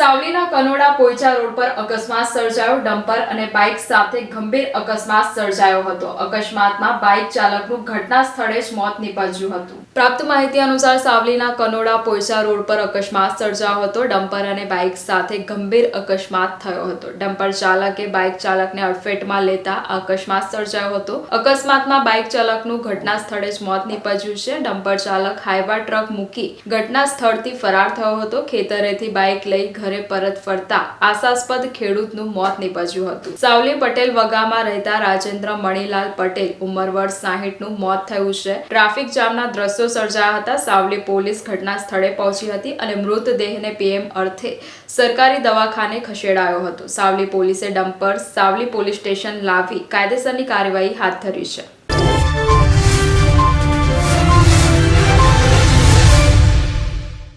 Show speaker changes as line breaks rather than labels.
સાવલીના Kanoda Poicha road પર અકસ્માત સર્જાયો, ડમ્પર અને બાઇક સાથે ગંભીર અકસ્માત સર્જાયો હતો. અકસ્માતમાં બાઇક ચાલકનું ઘટના સ્થળે જ મોત નીપજ્યું હતું. પ્રાપ્ત માહિતી અનુસાર સાવલીના કનોડા પોઈચા રોડ પર અકસ્માત સર્જાયો હતો, ડમ્પર અને બાઇક સાથે ગંભીર અકસ્માત થયો હતો. ડમ્પર ચાલકે બાઇક ચાલકને અડફેટમાં લેતા અકસ્માત સર્જાયો હતો. અકસ્માતમાં બાઇક ચાલકનું ઘટના સ્થળે જ મોત નીપજ્યું છે. ડમ્પર ચાલક હાઈવા ટ્રક મૂકી ઘટના સ્થળથી ફરાર થયો હતો. ખેતરેથી બાઇક લઈ ઘરે પરત ફરતા આશાસ્પદ ખેડૂતનું મોત નીપજ્યું હતું. સાવલી પટેલ વગામાં રહેતા રાજેન્દ્ર મણીલાલ પટેલ ઉંમર સાહીઠનું મોત થયું છે. ટ્રાફિક જામના દ્રશ્યો સર્જાયા હતા. સાવલી પોલીસ ઘટના સ્થળે પહોંચી હતી અને મૃતદેહને પીએમ અર્થે સરકારી દવાખાને ખસેડાયો હતો. સાવલી પોલીસે ડમ્પર સાવલી પોલીસ સ્ટેશન લાવી કાયદેસરની કાર્યવાહી હાથ ધરી છે.